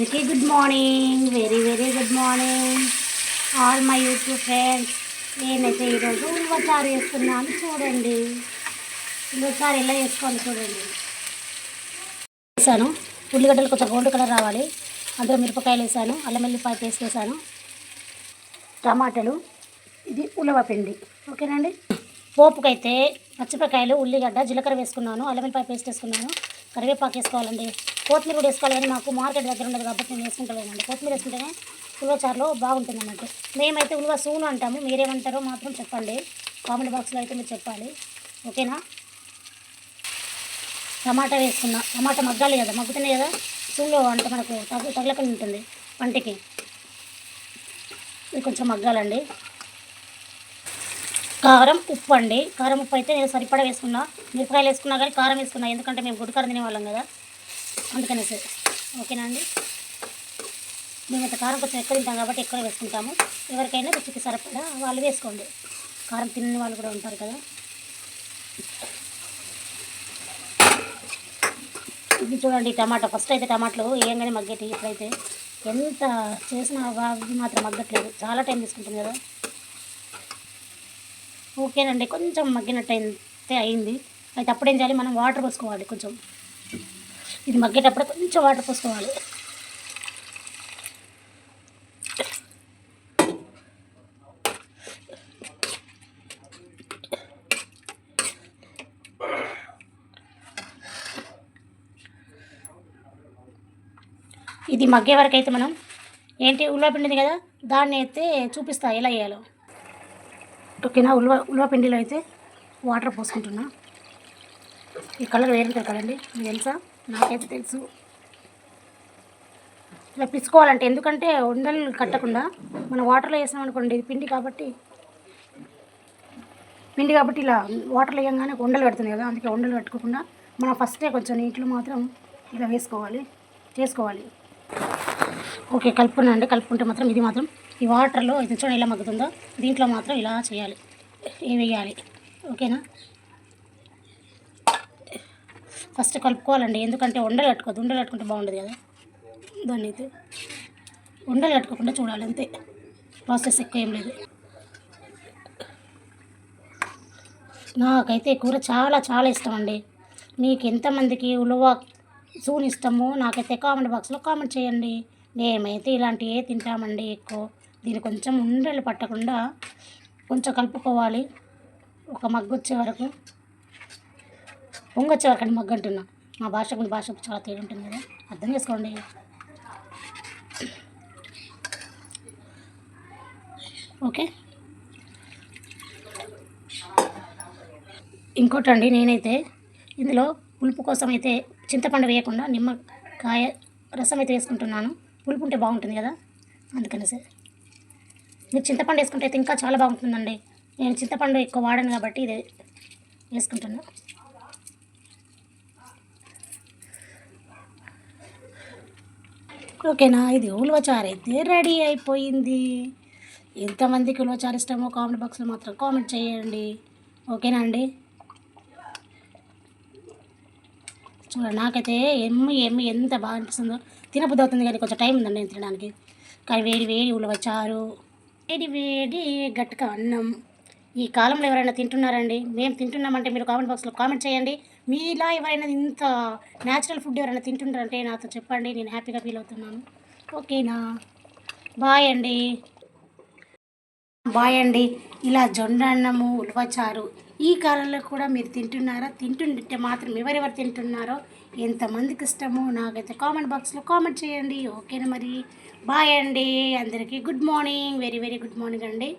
అందరికీ good morning very very good morning all my YouTube friends నేనైతే ఈరోజు ఉల్వచారు వేస్తున్నాను చూడండి. ఉల్వచారు ఎలా వేసుకోవాలి చూడండి. వేసాను. ఉల్లిగడ్డలు కొంచెం గోల్డ్ కలర్ రావాలి. అందులో మిరపకాయలు వేసాను అల్లం వెల్లిపాయ పేస్ట్ వేసాను టమాటాలు ఇది ఉలవపిండి ఓకేనండి? పోపుకైతే పచ్చిమిరకాయలు ఉల్లిగడ్డ జీలకర్ర వేసుకున్నాను అల్లం వెల్లిపాయ పేస్ట్ వేసుకున్నాను. కరివేపాకు వేసుకోవాలండి. కొత్తిమీర కూడా వేసుకోవాలి కానీ మాకు మార్కెట్ దగ్గర ఉండదు కాబట్టి నేను వేసుకుంటలేనండి. కొత్తిమీర వేసుకుంటేనే ఉలవ చారులో బాగుంటుంది అన్నట్టు మేమైతే ఉలవ సూను అంటాము. మీరేమంటారో మాత్రం చెప్పండి. కామెంట్ బాక్స్లో అయితే మీరు చెప్పాలి. ఓకేనా? టమాటా వేసుకున్నా టమాటా మగ్గాలి కదా మగ్గుతున్నాయి కదా? సూలో అంటే మనకు తగ తగలకుండా ఉంటుంది. వంటికి. ఇది కొంచెం మగ్గాలండి. కారం ఉప్పు అండి. కారం ఉప్పు అయితే నేను సరిపడా వేసుకున్నా. మిరపకాయలు వేసుకున్నా కానీ కారం వేసుకున్నా. ఎందుకంటే మేము గుడ్డు కారం తినేవాళ్ళం కదా. అందుకనేసి. ఓకేనా అండి? మేమైతే కారం కొంచెం ఎక్కువ తింటాం కాబట్టి ఎక్కువ వేసుకుంటాము. ఎవరికైనా రుచికి సరిపడా వాళ్ళు వేసుకోండి. కారం తినని వాళ్ళు కూడా ఉంటారు కదా. ఇది చూడండి టమాటా. ఫస్ట్ అయితే టమాటాలు ఏంగానే మగ్గేటి ఇప్పుడైతే ఎంత చేసినా అవి మాత్రం మగ్గట్లేదు. చాలా టైం తీసుకుంటుంది కదా. ఓకేనండి కొంచెం మగ్గినట్టు అయితే అయింది. అయితే అప్పుడు ఏం చేయాలి మనం వాటర్ పోసుకోవాలి కొంచెం. ఇది మగ్గేటప్పుడు కొంచెం వాటర్ పోసుకోవాలి. ఇది మగ్గే వరకు అయితే మనం ఏంటి ఉల్వ పిండింది కదా దాన్ని అయితే చూపిస్తా ఎలా వేయాలో. ఓకేనా ఉల్వ ఉల్వ పిండిలో అయితే వాటర్ పోసుకుంటున్నా. ఈ కలర్ వేరుంటుంది కదండి. మీకు తెలుసా? నాకైతే తెలుసు. ఇలా పిసుకోవాలంటే ఎందుకంటే ఉండలు కట్టకుండా మనం వాటర్లో వేసినాం అనుకోండి ఇది పిండి కాబట్టి పిండి కాబట్టి ఇలా వాటర్లో వేయగానే ఉండలు కడుతుంది కదా అందుకే ఉండలు కట్టుకోకుండా మనం ఫస్టే కొంచెం నీటిలో మాత్రం ఇలా వేసుకోవాలి చేసుకోవాలి. ఓకే కలుపుకున్నాండి కలుపుకుంటే మాత్రం ఇది మాత్రం ఈ వాటర్లో ఇది చూడండి ఎలా మగ్గుతుందో దీంట్లో మాత్రం ఇలా చేయాలి. ఏ వేయాలి. ఓకేనా? ఫస్ట్ కలుపుకోవాలండి. ఎందుకంటే ఉండలు కట్టుకోదు ఉండలు కట్టుకుంటే బాగుండదు కదా. దాన్ని అయితే ఉండలు కట్టుకోకుండా చూడాలి అంతే. ప్రాసెస్ ఎక్కువ ఏం లేదు. నాకైతే కూర చాలా చాలా ఇష్టం అండి. మీకు ఎంతమందికి ఉలువ జూన్ ఇష్టమో నాకైతే కామెంట్ బాక్స్లో కామెంట్ చేయండి. మేమైతే ఇలాంటివే తింటామండి ఎక్కువ. దీన్ని కొంచెం ఉండలు పట్టకుండా కొంచెం కలుపుకోవాలి. ఒక మగ్గు వచ్చే వరకు. పొంగొచ్చే వరకు అండి మగ్గు అంటున్నా. మా భాషకు భాషకు చాలా తేడా ఉంటుంది కదా. అర్థం చేసుకోండి. ఓకే. ఇంకోటండి నేనైతే ఇందులో పులుపు కోసం అయితే చింతపండు వేయకుండా నిమ్మకాయ రసం అయితే వేసుకుంటున్నాను. పులుపు ఉంటే బాగుంటుంది కదా. అందుకని సార్ మీరు చింతపండు వేసుకుంటే అయితే ఇంకా చాలా బాగుంటుందండి. నేను చింతపండు ఎక్కువ వాడను కాబట్టి ఇది వేసుకుంటున్నా. ఓకేనా? ఇది ఉలవచారు అయితే రెడీ అయిపోయింది. ఎంతమందికి ఉలవచారు ఇష్టమో కామెంట్ బాక్స్లో మాత్రం కామెంట్ చేయండి. ఓకేనా అండి? చూడండి నాకైతే ఎమ్మి ఎమ్మి ఎంత బాగా అనిపిస్తుందో తినబుద్ధి అవుతుంది కానీ కొంచెం టైం ఉందండి నేను తినడానికి. కానీ వేడి వేడి ఉలవచారు వేడి వేడి గట్టుక అన్నం. ఈ కాలంలో ఎవరైనా తింటున్నారండి? మేము తింటున్నామంటే మీరు కామెంట్ బాక్స్లో కామెంట్ చేయండి. మీలా ఎవరైనా ఇంత న్యాచురల్ ఫుడ్ ఎవరైనా తింటుంటారంటే నాతో చెప్పండి. నేను హ్యాపీగా ఫీల్ అవుతున్నాను. ఓకేనా బాయ్ అండి. బాయ్ అండి. ఇలా జొన్న అన్నము ఉలవచారు ఈ కాలంలో కూడా మీరు తింటున్నారా? తింటుంటే మాత్రం ఎవరెవరు తింటున్నారో ఎంతమందికి ఇష్టమో నాకైతే కామెంట్ బాక్స్లో కామెంట్ చేయండి. ఓకేనా మరి? బాయ్ అండి. అందరికీ good morning very very good morning అండి.